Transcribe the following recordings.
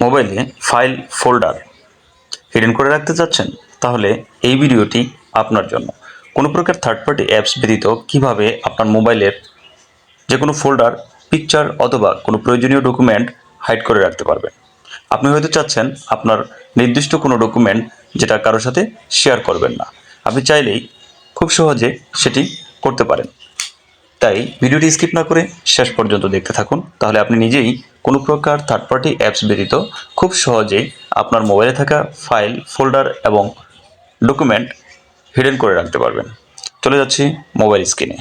মোবাইলে file, folder hidden করে রাখতে চাচ্ছেন? তাহলে এই ভিডিওটি আপনার জন্য। কোনো প্রকার থার্ড পার্টি অ্যাপস ব্যতীত কীভাবে আপনার মোবাইলের যে কোনো ফোল্ডার পিকচার অথবা কোনো প্রয়োজনীয় ডকুমেন্ট হাইড করে রাখতে পারবেন। আপনি হয়তো চাচ্ছেন আপনার নির্দিষ্ট কোনো ডকুমেন্ট যেটা কারোর সাথে শেয়ার করবেন না। আপনি চাইলেই খুব সহজে সেটি করতে পারেন। তাই ভিডিওটি স্কিপ না করে শেষ পর্যন্ত দেখতে থাকুন। তাহলে আপনি নিজেই কোনো প্রকার থার্ড পার্টি অ্যাপস ব্যতীত খুব সহজেই আপনার মোবাইলে থাকা ফাইল ফোল্ডার এবং ডকুমেন্ট হিডেন করে রাখতে পারবেন। চলে যাচ্ছি মোবাইল স্ক্রিনে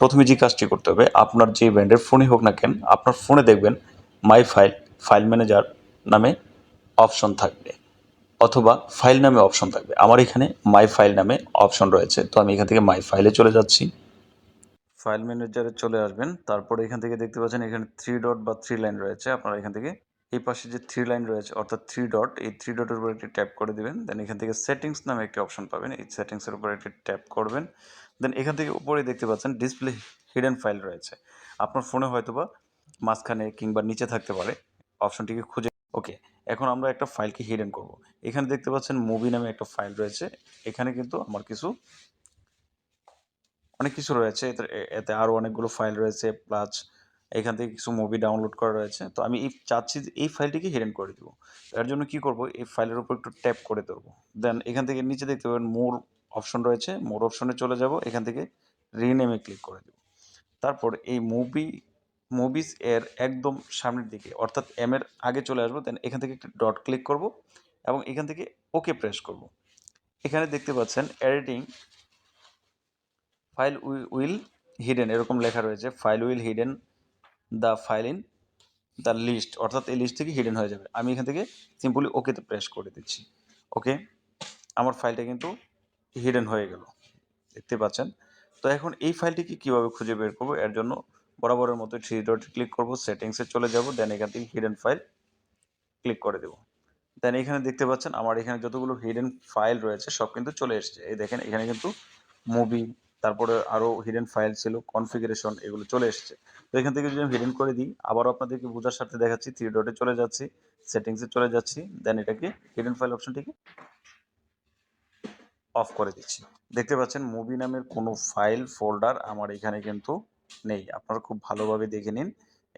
প্রথমে যে কাজটি করতে হবে, আপনার যে ব্র্যান্ডের ফোনই হোক না কেন, আপনার ফোনে দেখবেন মাই ফাইল ফাইল ম্যানেজার নামে অপশন থাকবে অথবা ফাইল নামে অপশন থাকবে। আমার এখানে মাই ফাইল নামে অপশন রয়েছে, তো আমি এখান থেকে মাই ফাইলে চলে যাচ্ছি। ফাইল ম্যানেজারে চলে আসবেন। তারপরে এখান থেকে দেখতে পাচ্ছেন এখানে থ্রি ডট বা থ্রি লাইন রয়েছে। আপনারা এখান থেকে এই পাশে যে থ্রি লাইন রয়েছে, অর্থাৎ থ্রি ডট এই থ্রি ডটের উপর একটি ট্যাপ করে দেবেন। দেন এখান থেকে সেটিংস নামে একটি অপশন পাবেন। এই সেটিংসের উপর একটি ট্যাপ করবেন। দেন এখান থেকে উপরে দেখতে পাচ্ছেন ডিসপ্লে হিডেন ফাইল রয়েছে। আপনার ফোনে হয়তোবা মাঝখানে কিংবা নিচে থাকতে পারে। অপশনটিকে খুঁজে ওকে এখন আমরা একটা ফাইলকে হিডেন করব। এখানে দেখতে পাচ্ছেন মুভি নামে একটা ফাইল রয়েছে। এখানে কিন্তু আমার কিছু অনেক কিছু রয়েছে। এতে আরও অনেকগুলো ফাইল রয়েছে প্লাস এখান থেকে কিছু মুভি ডাউনলোড করা রয়েছে। তো আমি এই, চাচ্ছি যে এই ফাইলটিকে হিডেন করে দেবো। এর জন্য কি করব? এই ফাইলের উপর একটু ট্যাপ করে দেবো দেন এখান থেকে নিচে দেখতে পাবেন মোর অপশন রয়েছে। মোর অপশনে চলে যাব। এখান থেকে রিনেমে ক্লিক করে দেবো। তারপর এই মুভি মুভিস এর একদম সামনের দিকে, অর্থাৎ এম এর আগে চলে আসব। দেন এখান থেকে একটি ডট ক্লিক করব এবং এখান থেকে ওকে প্রেস করব। এখানে দেখতে পাচ্ছেন এডিটিং ফাইল উইল হিডেন এরকম লেখা রয়েছে file will hidden the file in the list অর্থাৎ এই লিস্ট থেকে হিডেন হয়ে যাবে। আমি এখান থেকে সিম্পলি ওকেতে প্রেস করে দিচ্ছি। ওকে আমার ফাইলটা কিন্তু হিডেন হয়ে গেল। দেখতে পাচ্ছেন? তো এখন এই ফাইলটিকে কীভাবে খুঁজে বের করব? এর জন্য বরাবরের মতো থ্রি ডট ক্লিক করব সেটিংসে চলে যাব দেন এখান থেকে হিডেন ফাইল ক্লিক করে দেবো। দেন এখানে দেখতে পাচ্ছেন, আমার এখানে যতগুলো হিডেন ফাইল রয়েছে, সব কিন্তু চলে এসছে। এই দেখেন, এখানে কিন্তু মুভি তারপরে আরও হিডেন ফাইল ছিল কনফিগারেশন এগুলো চলে এসেছে। তো এখান থেকে যদি আমি হিডেন করে দিই, আবারও আপনাদেরকে বোঝার সাথে দেখাচ্ছি থ্রি ডটে চলে যাচ্ছি সেটিংসে চলে যাচ্ছি দেন এটাকে হিডেন ফাইল অপশনটিকে অফ করে দিচ্ছি। দেখতে পাচ্ছেন মুভি নামের কোনো ফাইল ফোল্ডার আমার এখানে কিন্তু নেই। আপনারা খুব ভালোভাবে দেখে নিন,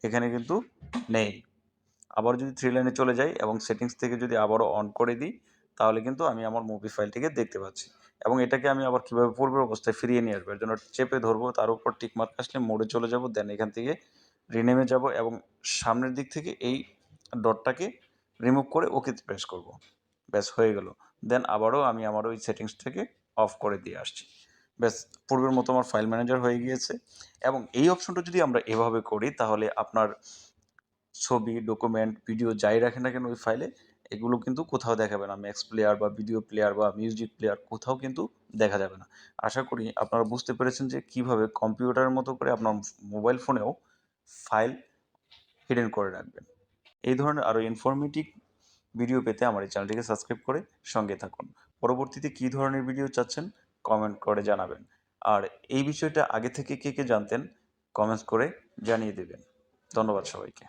এখানে কিন্তু নেই। আবার যদি থ্রি লাইনে চলে যাই এবং সেটিংস থেকে যদি আবারও অন করে দিই, তাহলে কিন্তু আমি আমার মুভি ফাইলটিকে দেখতে পাচ্ছি। এবং এটাকে আমি আবার কীভাবে পূর্বের অবস্থায় ফিরিয়ে নিয়ে আসব। এর জন্য চেপে ধরবো, তার উপর টিক মার্ক আসলে মোড়ে চলে যাব দেন এখান থেকে রিনেমে যাব এবং সামনের দিক থেকে এই ডটটাকে রিমুভ করে ওকে প্রেস করব। ব্যাস, হয়ে গেল। দেন আবারও আমি আমার ওই সেটিংস থেকে অফ করে দিয়ে আসছি। ব্যাস, পূর্বের মতো আমার ফাইল ম্যানেজার হয়ে গিয়েছে এবং এই অপশনটা যদি আমরা এভাবে করি, তাহলে আপনার ছবি ডকুমেন্ট ভিডিও যাই রাখেন না কেন ওই ফাইলে এগুলো কিন্তু কোথাও দেখাবে না। ম্যাক্স প্লেয়ার বা ভিডিও প্লেয়ার বা মিউজিক প্লেয়ার কোথাও কিন্তু দেখা যাবে না। আশা করি আপনারা বুঝতে পেরেছেন যে কীভাবে কম্পিউটারের মতো করে আপনার মোবাইল ফোনেও ফাইল হিডেন করে রাখবেন। এই ধরনের আরও ইনফরমেটিভ ভিডিও পেতে আমার এই চ্যানেলটিকে সাবস্ক্রাইব করে সঙ্গে থাকুন। পরবর্তীতে কী ধরনের ভিডিও চাচ্ছেন কমেন্ট করে জানাবেন। আর এই বিষয়টা আগে থেকে কে কে জানতেন কমেন্টস করে জানিয়ে দেবেন। ধন্যবাদ সবাইকে।